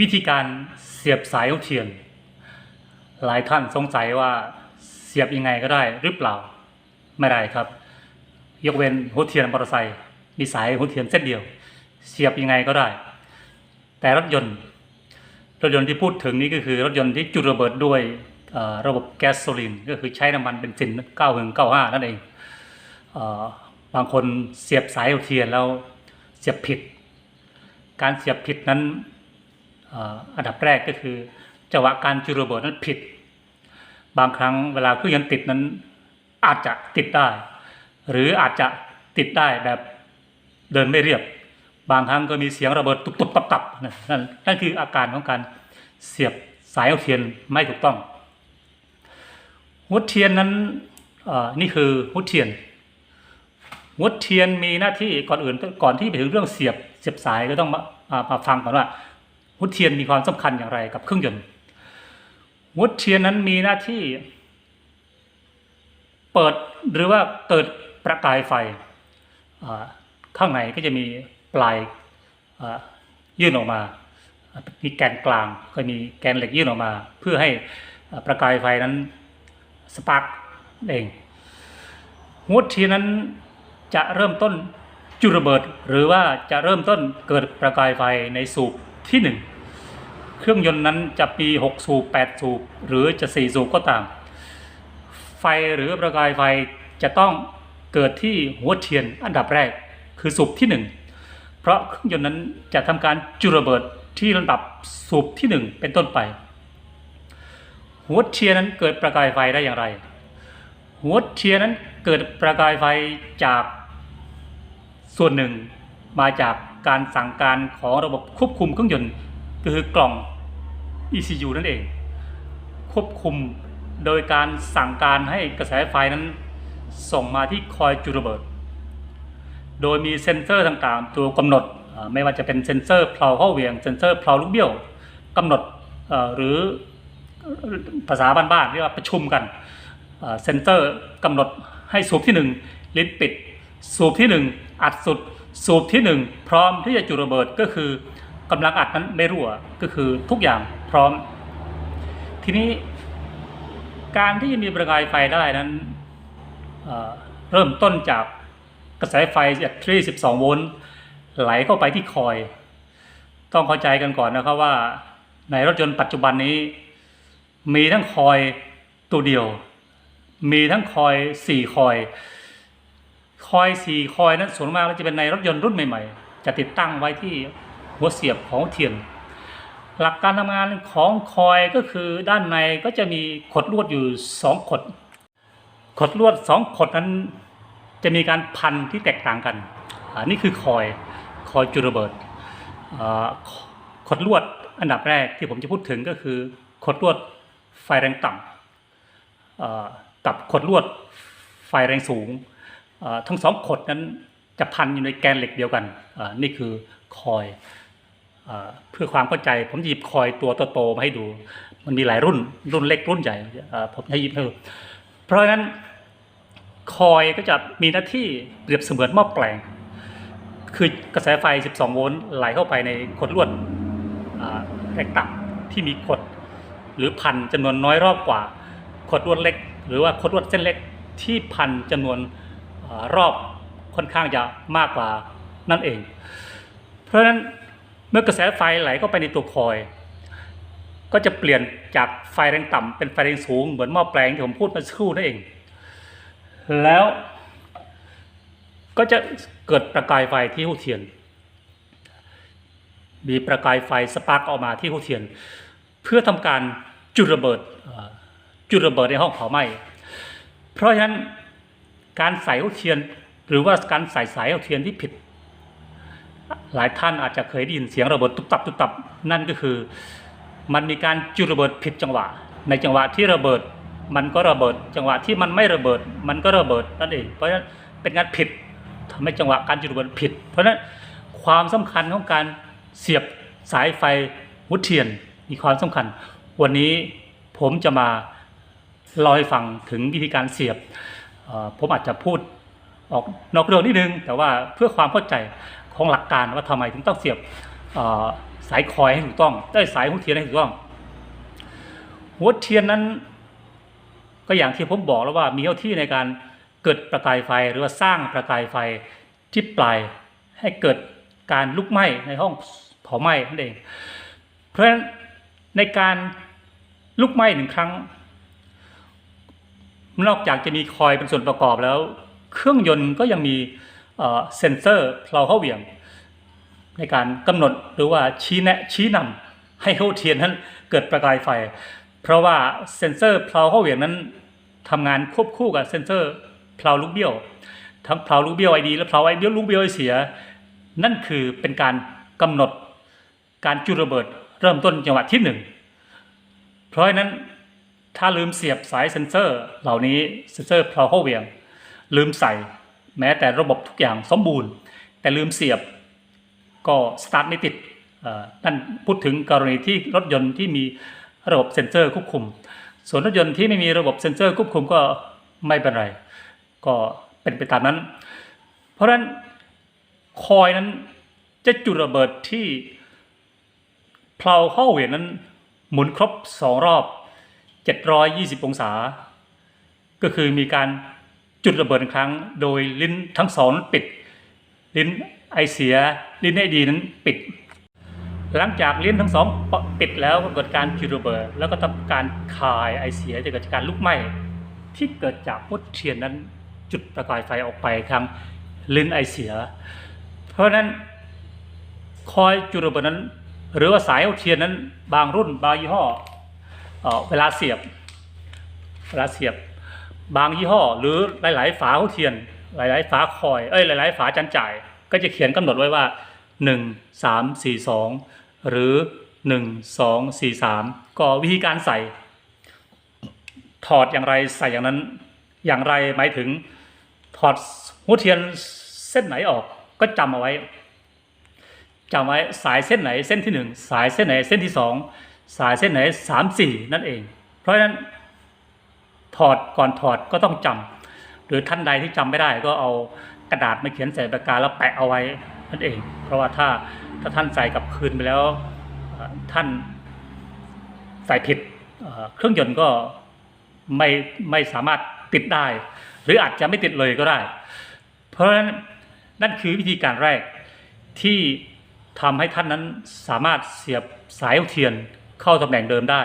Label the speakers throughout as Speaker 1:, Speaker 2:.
Speaker 1: วิธีการเสียบสายหัวเทียน หลายท่านสงสัยว่าเสียบยังไงก็ได้หรือเปล่าไม่ได้ครับ ยกเว้นหัวเทียนมอเตอร์ไซค์มีสายหัวเทียนเส้นเดียว เสียบยังไงก็ได้ แต่รถยนต์รถยนต์ที่พูดถึงนี้ก็คือรถยนต์ที่จุดระเบิดด้วยระบบแก๊สโซลิน ก็คือใช้น้ำมันเบนซิน9 1 9 5นั่นเองบางคนเสียบสายหัวเทียนแล้วเสียบผิด การเสียบผิดนั้น อันดับแรกก็คือจังหวะการจุดระเบิดนั้นผิด บางครั้งเวลาเครื่องยนต์ติดนั้นอาจจะติดได้ หรืออาจจะติดได้แบบเดินไม่เรียบบางครั้งก็มีเสียงระเบิดตุบตุบตับตับนั่นนั่นคืออาการของการเสียบสายเอาเทียนไม่ถูกต้องหัวเทียนนั้นนี่คือหัวเทียนหัวเทียนมีหน้าที่ก่อนอื่นก่อนที่ไปถึงเรื่องเสียบเสียบสายก็ต้องมามาฟังก่อนว่า หัวเทียนมีความสำคัญอย่างไรกับเครื่องยนต์หัวเทียนนั้นมีหน้าที่ เปิดหรือว่าเกิดประกายไฟข้างในก็จะมีปลายยื่นออกมา มีแกนกลางก็มีแกนเหล็กยื่นออกมา เพื่อให้ประกายไฟนั้นสปาร์กเองหัวเทียนนั้นจะเริ่มต้นจุดระเบิด หรือว่าจะเริ่มต้นเกิดประกายไฟในสูบที่หนึ่ง เครื่องยนต์นั้นจะมี 6 สูบ 8 สูบ หรือจะ 4 สูบก็ตาม ไฟหรือประกายไฟจะต้องเกิดที่หัวเทียนอันดับแรกคือสูบที่หนึ่งเพราะเครื่องยนต์นั้นจะทำการจุดระเบิดที่ลำดับสูบที่หนึ่งเป็นต้นไป หัวเทียนนั้นเกิดประกายไฟได้อย่างไร หัวเทียนนั้นเกิดประกายไฟจากส่วนหนึ่งมาจากการสั่งการของระบบควบคุมเครื่องยนต์คือกล่อง ECU นั่นเอง ควบคุมโดยการสั่งการให้กระแสไฟนั้นส่งมาที่คอยจุดระเบิด โดยมีเซ็นเซอร์ต่างๆ ตัวกำหนดไม่ว่าจะเป็นเซ็นเซอร์เพลาเข้าเวียงเซ็นเซอร์เพลาลูกเบี้ยวกำหนดหรือภาษาบ้านๆเรียกว่าประชุมกันเซ็นเซอร์กำหนดให้สูบที่ 1 ลิ้นปิด สูบที่ 1 อัดสุด สูบที่ 1 พร้อมที่จะจุดระเบิดก็คือกำลังอัดนั้นไม่รั่วก็คือทุกอย่าง พร้อม ทีนี้การที่จะมีประกายไฟได้นั้นเเริ่มต้นจากกระแสไฟจากที่12 โวลต์ไหลเข้าไปที่คอย ต้องเข้าใจกันก่อนนะครับว่า ในรถยนต์ปัจจุบันนี้ มีทั้งคอยตัวเดียว มีทั้งคอย 4 คอย คอย 4 คอยนั้นส่วนมากจะเป็นในรถยนต์รุ่นใหม่ๆ จะติดตั้งไว้ที่หัวเสียบของเทียน หลักการทำงานของคอยก็คือด้านในก็จะมีขดลวดอยู่สองขด ขดลวดสองขดนั้นจะมีการพันที่แตกต่างกันอันนี้คือคอยคอยจุดระเบิดขดลวดอันดับแรกที่ผมจะพูดถึงก็คือขดลวดไฟแรงต่ำอ่ากับขดลวดไฟแรงสูง ทั้งสองขดนั้นจะพันอยู่ในแกนเหล็กเดียวกัน นี่คือคอย เพื่อความเข้าใจ ผมหยิบคอยตัวโตๆมาให้ดู มันมีหลายรุ่น รุ่นเล็กรุ่นใหญ่ผมให้หยิบให้ดูเพราะฉะนั้นคอยก็จะมีหน้าที่เปรียบเสมือนหม้อแปลง คือกระแสไฟ 12 โวลต์ไหลเข้าไปในขดลวดอ่าแรงต่ำที่มีขดหรือพันจำนวนน้อยรอบกว่าขดลวดเล็ก หรือว่าขดลวดเส้นเล็กที่พันจำนวนรอบค่อนข้างจะมากกว่านั่นเอง เพราะฉะนั้น เมื่อกระแสไฟไหลเข้าไปในตัวคอย ก็จะเปลี่ยนจากไฟแรงต่ำเป็นไฟแรงสูงเหมือนหม้อแปลงที่ผมพูดมาสักครู่นั่นเอง แล้วก็จะเกิดประกายไฟที่หูเทียน มีประกายไฟสปาร์กออกมาที่หูเทียน เพื่อทำการจุดระเบิดจุดระเบิดในห้องเผาไหม้เพราะฉะนั้นการใส่หูเทียน หรือว่าการใส่สายหูเทียนที่ผิด หลายท่านอาจจะเคยได้ยินเสียงระเบิดตุบตับตุบตับนั่นก็คือ มันมีการจุดระเบิดผิดจังหวะ ในจังหวะที่ระเบิดมันก็ระเบิด จังหวะที่มันไม่ระเบิด มันก็ระเบิดนั่นเองเพราะฉะนั้นเป็นการผิดทำให้จังหวะการจุดระเบิดผิด เพราะฉะนั้นความสำคัญของการเสียบสายไฟหัวเทียนมีความสำคัญ วันนี้ผมจะมาเล่าให้ฟังถึงวิธีการเสียบผมอาจจะพูดออกนอกเรื่องนิดนึง แต่ว่าเพื่อความเข้าใจ ของหลักการว่าทำไมถึงต้องเสียบสสายคอยให้ถูกต้องได้สายหัวเทียนให้ถูกต้อง หัวเทียนนั้น ก็อย่างที่ผมบอกแล้วว่ามีหน้าที่ในการเกิดประกายไฟหรือว่าสร้างประกายไฟที่ปลายให้เกิดการลุกไหม้ในห้องเผาไหม้นั่นเอง เพราะฉะนั้นในการลุกไหม้หนึ่งครั้ง นอกจากจะมีคอยเป็นส่วนประกอบแล้ว เครื่องยนต์ก็ยังมี เซนเซอร์เพลาเข้าเหวี่ยง ในการกำหนดหรือว่าชี้แนะชี้นำให้หัวเทียนนั้นเกิดประกายไฟ เพราะว่าเซนเซอร์เพลาเข้าเหวี่ยงนั้นทำงานควบคู่กับเซนเซอร์เพลาลูกเบี้ยวทั้งเพลาลูกเบี้ยวไอดีและเพลาไอเบี้ยวลูกเบี้ยวไอเสีย นั่นคือเป็นการกำหนดการจุดระเบิดเริ่มต้นจังหวะที่หนึ่งเพราะฉะนั้นถ้าลืมเสียบสายเซนเซอร์ เหล่านี้เซนเซอร์เพลาเข้าเหวี่ยง ลืมใส่ แม้แต่ระบบทุกอย่างสมบูรณ์ แต่ลืมเสียบก็สตาร์ทไม่ติดนั่นพูดถึงกรณีที่รถยนต์ที่มีระบบเซ็นเซอร์ควบคุม ส่วนรถยนต์ที่ไม่มีระบบเซ็นเซอร์ควบคุมก็ไม่เป็นไร ก็เป็นไปตามนั้น เพราะฉะนั้นคอยนั้นจะจุดระเบิดที่เพลาเข้าเหวี่ยงนั้นหมุนครบสองรอบ 720 องศา ก็คือมีการ จุดระเบิดครั้ง โดยลิ้นทั้งสองนั้นปิด ลิ้นไอเสีย ลิ้นไอดีนั้นปิด หลังจากลิ้นทั้งสองปิดแล้วก็เกิดการจุดระเบิด แล้วก็ทำการคายไอเสียจะเกิดจากการลุกไหม้ที่เกิดจากมดเทียนนั้นจุดประกายไฟออกไปทางลิ้นไอเสีย เพราะฉะนั้นคอยจุดระเบิดนั้น หรือว่าสายเอาเทียนนั้น บางรุ่นบางยี่ห้อเวลาเสียบเวลาเสียบ บางยี่ห้อ หรือหลาย ๆ ฝาหัวเทียน หลาย ๆ ฝาคอยเอ้ยหลาย ๆ ฝาจันจ่าย ก็จะเขียนกำหนดไว้ว่า 1 3 4 2 หรือ 1 2 4 3 ก็วิธีการใส่ ถอดอย่างไรใส่อย่างนั้น อย่างไรหมายถึงถอดหัวเทียนเส้นไหนออกก็จำเอาไว้จำไว้สายเส้นไหนเส้นที่หนึ่งสายเส้นไหนเส้นที่สองสายเส้นไหนสามสี่นั่นเอง เพราะฉะนั้น ถอดก่อนถอดก็ต้องจำหรือท่านใดที่จำไม่ได้ก็เอากระดาษมาเขียนใส่ปากกาแล้วแปะเอาไว้นั่นเอง เพราะว่าถ้าถ้าท่านใส่กับคืนไปแล้วท่านใส่ผิดเครื่องยนต์ก็ไม่ไม่สามารถติดได้ หรืออาจจะไม่ติดเลยก็ได้ เพราะฉะนั้นนั่นคือวิธีการแรกที่ทำให้ท่านนั้นสามารถเสียบสายเทียนเข้าตำแหน่งเดิมได้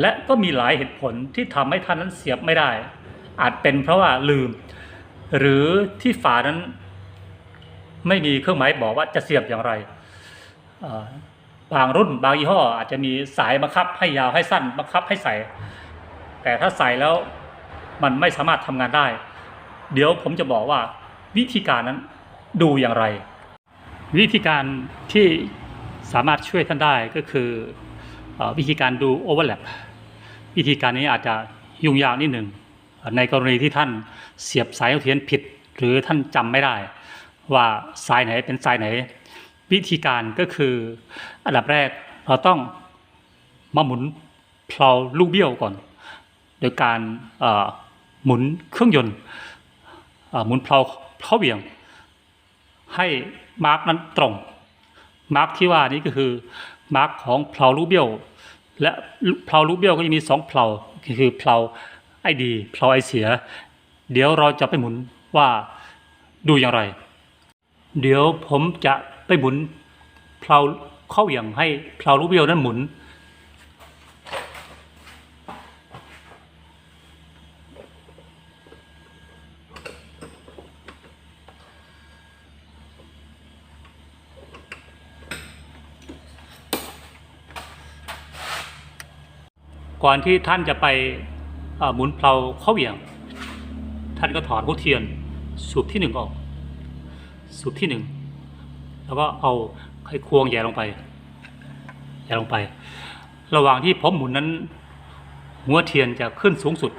Speaker 1: และก็มีหลายเหตุผลที่ทำให้ท่านนั้นเสียบไม่ได้ อาจเป็นเพราะว่าลืม หรือที่ฝานั้นไม่มีเครื่องหมายบอกว่าจะเสียบอย่างไร บางรุ่นบางยี่ห้อ อาจจะมีสายบังคับให้ยาวให้สั้นบังคับให้ใส่ แต่ถ้าใส่แล้วมันไม่สามารถทำงานได้ เดี๋ยวผมจะบอกว่าวิธีการนั้นดูอย่างไร วิธีการที่สามารถช่วยท่านได้ก็คือวิธีการดูโอเวอร์แลป วิธีการนี้อาจจะยุ่งยากนิดหนึ่งในกรณีที่ท่านเสียบสายเทียนผิด หรือท่านจำไม่ได้ ว่าสายไหนเป็นสายไหน วิธีการก็คืออันดับแรกเราต้องมาหมุนเพลาลูกเบี้ยวก่อน โดยการหมุนเครื่องยนต์หมุนเพลาเข้าเหวี่ยง ให้มาร์กนั้นตรงมาร์กที่ว่านี้ก็คือมาร์กของเพลาลูกเบี้ยว และเพลาลูกเบี้ยวก็จะมีสองเพลาคือเพลาไอดีเพลาไอเสีย เดี๋ยวเราจะไปหมุนว่าดูอย่างไร เดี๋ยวผมจะไปหมุนเพลาเข้าอย่างให้เพลาลูกเบี้ยวนั้นหมุน ก่อนที่ท่านจะไปหมุนเพลาเข้าเหวี่ยง ท่านก็ถอนหัวเทียนสูบที่หนึ่งออก สูบที่หนึ่งแล้วก็เอาไขควงแย่ลงไปแย่ลงไป ระหว่างที่ผมหมุนนั้น หัวเทียนจะขึ้นสูงสุด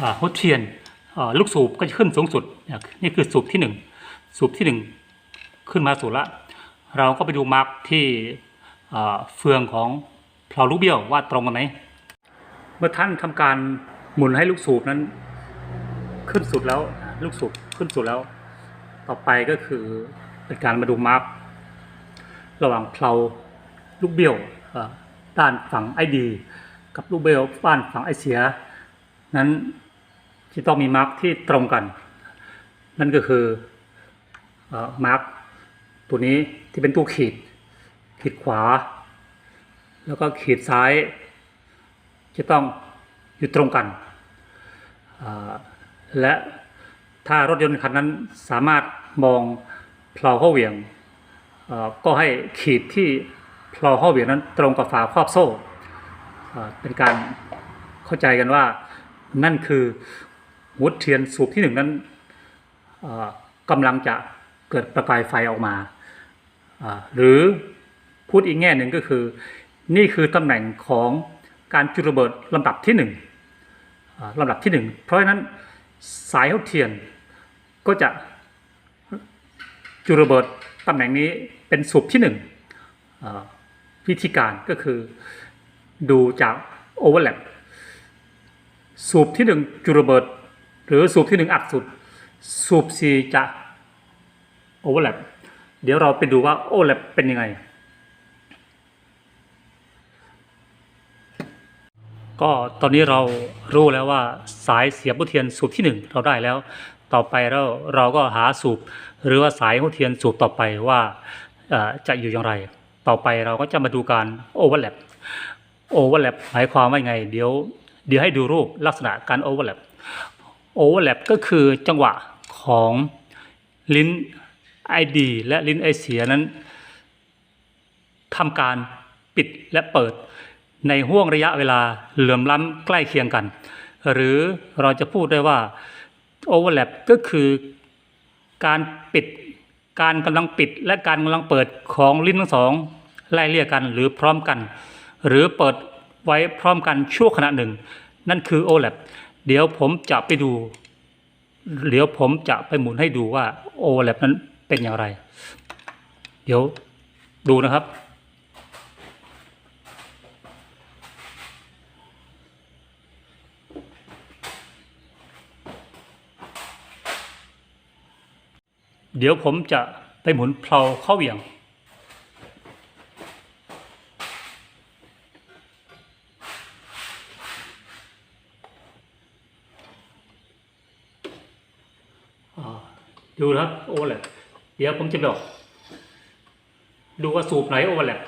Speaker 1: อ่าหัวเทียนลูกสูบก็จะขึ้นสูงสุด นี่คือสูบที่หนึ่งสูบที่หนึ่งขึ้นมาสู่ละ เราก็ไปดูมาร์กที่เฟืองของเพลาลูกเบี้ยวว่าตรงกันไหมเมื่อท่านทำการหมุนให้ลูกสูบนั้น ขึ้นสุดแล้วลูกสูบขึ้นสุดแล้ว ต่อไปก็คือเป็นการมาดูมาร์กระหว่างเพลาลูกเบี้ยวด้านฝั่งไอดี กับลูกเบี้ยวด้านฝั่งไอเสีย นั้น จะต้องมีมาร์กที่ตรงกัน นั่นก็คืออมาร์กตัวนี้ที่เป็นตัวขีด ขีดขวา แล้วก็ขีดซ้าย จะต้องอยู่ตรงกัน และถ้ารถยนต์คันนั้นสามารถมองเพลาข้อเหวี่ยง ก็ให้ขีดที่เพลาข้อเหวี่ยงนั้นตรงกับฝาครอบโซ่ เป็นการเข้าใจกันว่านั่นคือ หัวเทียนสูบที่หนึ่งนั้นกำลังจะเกิดประกายไฟออกมา หรือพูดอีกแง่หนึ่งก็คือ นี่คือตำแหน่งของการจุดระเบิดลำดับที่หนึ่งลำดับที่หนึ่งเพราะฉะนั้นสายหัวเทียนก็จะจุดระเบิดตำแหน่งนี้เป็นสูบที่หนึ่งวิธีการก็คือดูจากโอเวอร์แลปสูบที่หนึ่งจุดระเบิด หรือสูบที่หนึ่งอัดสุด สูบสี่จะโอเวอร์แลปเดี๋ยวเราไปดูว่าโอเวอร์แลปเป็นยังไง ก็ตอนนี้เรารู้แล้วว่าสายเสียบหัวเทียนสูบที่หนึ่งเราได้แล้ว ต่อไปเราเราก็หาสูบหรือว่าสายหัวเทียนสูบต่อไปว่าจะอยู่อย่างไร ต่อไปเราก็จะมาดูการโอเวอร์แลปโอเวอร์แลปหมายความว่าไง เดี๋ยวเดี๋ยวให้ดูรูปลักษณะการโอเวอร์แลป โอเวอร์แลปก็คือจังหวะของลิ้น ID และลิ้นไอเสียนั้นทำการปิดและเปิดในห่วงระยะเวลาเหลื่อมล้ำใกล้เคียงกัน หรือเราจะพูดได้ว่า overlap ก็คือการปิดการกำลังปิดและการกำลังเปิดของลิ้นทั้งสองไล่เลี่ยกันหรือพร้อมกัน หรือเปิดไว้พร้อมกันชั่วขณะหนึ่ง นั่นคือ overlap เดี๋ยวผมจะไปดูเดี๋ยวผมจะไปหมุนให้ดูว่า overlap นั้นเป็นอย่างไร เดี๋ยวดูนะครับ เดี๋ยวผมจะไปหมุนเพลาเข้าเหวี่ยง อ่า ดูนะครับโอเวอร์แลปเดี๋ยวผมจะบอก ดูว่าสูบไหนโอเวอร์แลป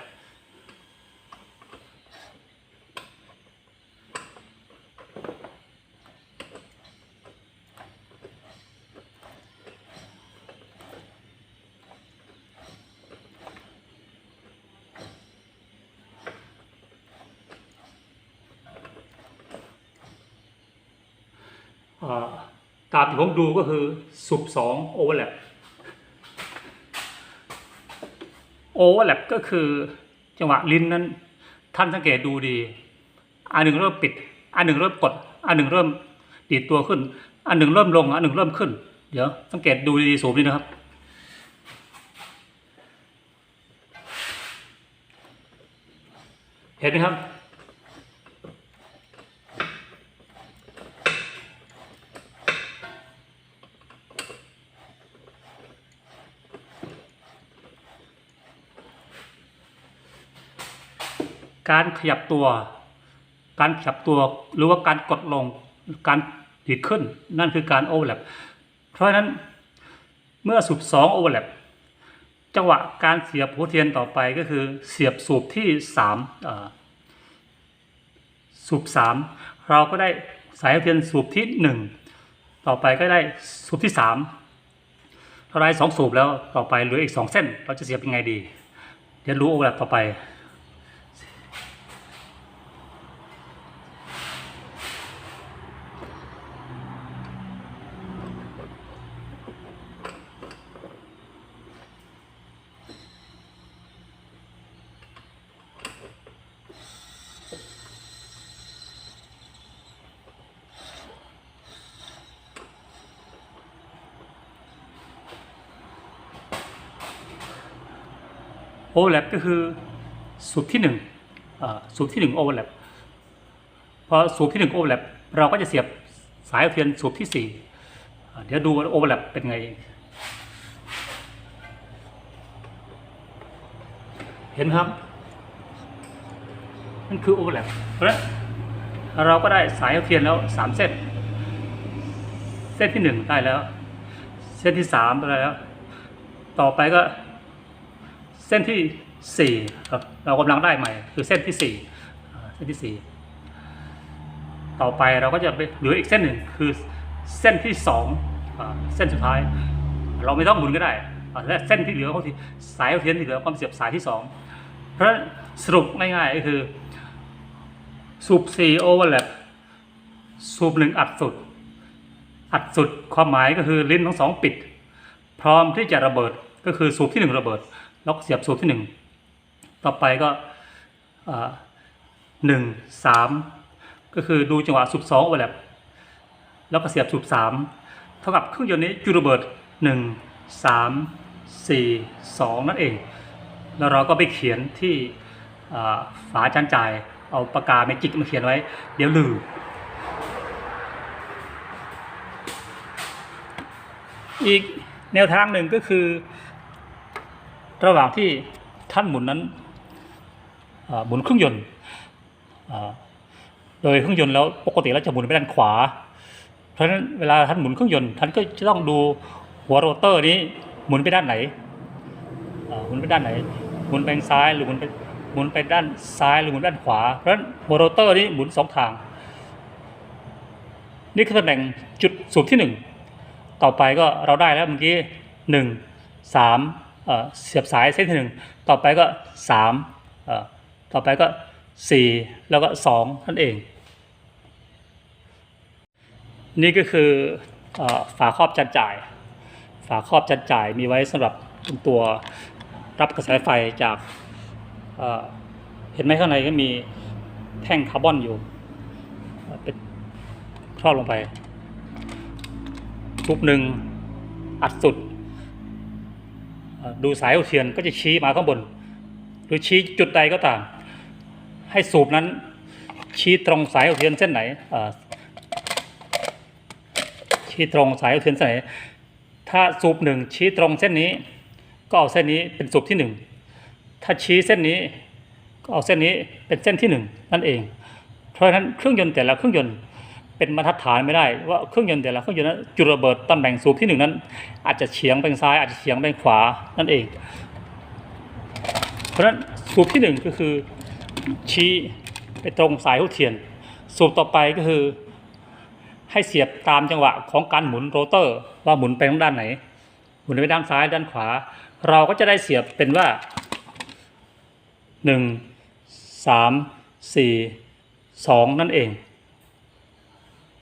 Speaker 1: อ่า ตามที่ผมดูก็คือสูบสองโอเวอร์แลปโอเวอร์แลปก็คือจังหวะลิ้นนั้น ท่านสังเกตดูดี อันหนึ่งเริ่มปิด อันหนึ่งเริ่มกด อันหนึ่งเริ่มดีดตัวขึ้น อันหนึ่งเริ่มลง อันหนึ่งเริ่มขึ้น เดี๋ยวสังเกตดูดีสูบนี้นะครับ เห็นไหมครับ การขยับตัว การขยับตัวหรือว่าการกดลงการดีดขึ้นนั่นคือการโอเวอร์แลปเพราะฉะนั้นเมื่อสูบสองโอเวอร์แลปจังหวะการเสียบหัวเทียนต่อไปก็คือเสียบสูบที่สามสูบสามเราก็ได้สายหัวเทียนสูบที่หนึ่งต่อไปก็ได้สูบที่สามเราได้สองสูบแล้วต่อไปเหลืออีกสองเส้น เราจะเสียบยังไงดี เดี๋ยวรู้โอเวอร์แลปต่อไป โอเวอร์แลปก็คือสูบที่หนึ่งสูบที่หนึ่งโอเวอร์แลปพอสูบที่หนึ่งโอเวอร์แลปเราก็จะเสียบสายเทียนสูบที่สี่เดี๋ยวดูว่าโอเวอร์แลปเป็นไง เห็นครับนั่นคือโอเวอร์แลปเพราะฉะนั้นเราก็ได้สายเทียนแล้วสามเส้น เส้นที่หนึ่งได้แล้ว เส้นที่สามได้แล้ว ต่อไปก็ เส้นที่สี่ครับเรากำลังได้ใหม่ คือเส้นที่สี่เส้นที่สี่ต่อไปเราก็จะไปเหลืออีกเส้นหนึ่งคือเส้นที่สองเส้นสุดท้าย เราไม่ต้องหมุนก็ได้และเส้นที่เหลือเขาสายเทียนที่เหลือก็เสียบสายที่สองเพราะสรุปง่ายๆก็คือสูบสี่โอเวอร์แลปสูบหนึ่งอัดสุด อัดสุดความหมายก็คือลิ้นทั้งสองปิด พร้อมที่จะระเบิดก็คือสูบที่หนึ่งระเบิด ล้วก็เสียบสูบที่หนึ่งต่อไปก็หนึ่งสามก็คือดูจังหวะสูบสองโอเวอร์แลปแล้วก็เสียบสูบสามเท่ากับเครื่องยนต์นี้จุดระเบิดหนึ่งสามสี่สองนั่นเอง แล้วเราก็ไปเขียนที่ฝาจานจ่ายเอาปากกาเมจิกมาเขียนไว้ เดี๋ยวลืมอีกแนวทางหนึ่งก็คือ ระหว่างที่ท่านหมุนนั้นหมุนเครื่องยนต์โดยเครื่องยนต์แล้วปกติแล้วจะหมุนไปด้านขวา เพราะฉะนั้นเวลาท่านหมุนเครื่องยนต์ท่านก็จะต้องดูหัวโรเตอร์นี้หมุนไปด้านไหนหมุนไปด้านไหน หมุนไปทางซ้ายหรือหมุนไปหมุนไปด้านซ้ายหรือหมุนด้านขวา เพราะฉะนั้นหัวโรเตอร์นี้หมุนสองทาง นี่คือตำแหน่งจุดสูบที่หนึ่งต่อไปก็เราได้แล้วเมื่อกี้หนึ่งสาม เสียบสายเส้นที่หนึ่งต่อไปก็สามต่อไปก็สี่แล้วก็สองนั่นเอง นี่ก็คืออฝาครอบจานจ่าย ฝาครอบจานจ่ายมีไว้สำหรับตัวรับกระแสไฟจากเเห็นไหมข้างในก็มีแท่งคาร์บอนอยู่เอ่อเป็นครอบลงไปทุบหนึ่งอัดสุด ดูสายหัวเทียนก็จะชี้มาข้างบน หรือชี้จุดใดก็ตาม ให้สูบนั้นชี้ตรงสายหัวเทียนเส้นไหนชี้ตรงสายหัวเทียนเส้นไหน ถ้าสูบหนึ่งชี้ตรงเส้นนี้ ก็เอาเส้นนี้เป็นสูบที่หนึ่งถ้าชี้เส้นนี้ก็เอาเส้นนี้เป็นเส้นที่หนึ่งนั่นเอง เพราะฉะนั้นเครื่องยนต์แต่ละเครื่องยนต์ เป็นบรรทัดฐานไม่ได้ ว่าเครื่องยนต์แต่ละเครื่องยนต์นั้นจุดระเบิดตำแหน่งสูบที่หนึ่งนั้น อาจจะเฉียงไปซ้าย อาจจะเฉียงไปขวานั่นเอง เพราะฉะนั้นสูบที่หนึ่งก็คือชี้ไปตรงสายหัวเทียน สูบต่อไปก็คือ ให้เสียบตามจังหวะของการหมุนโรเตอร์ว่าหมุนไปทางด้านไหน หมุนไปด้านซ้ายด้านขวา เราก็จะได้เสียบเป็นว่าหนึ่งสามสี่สองนั่นเอง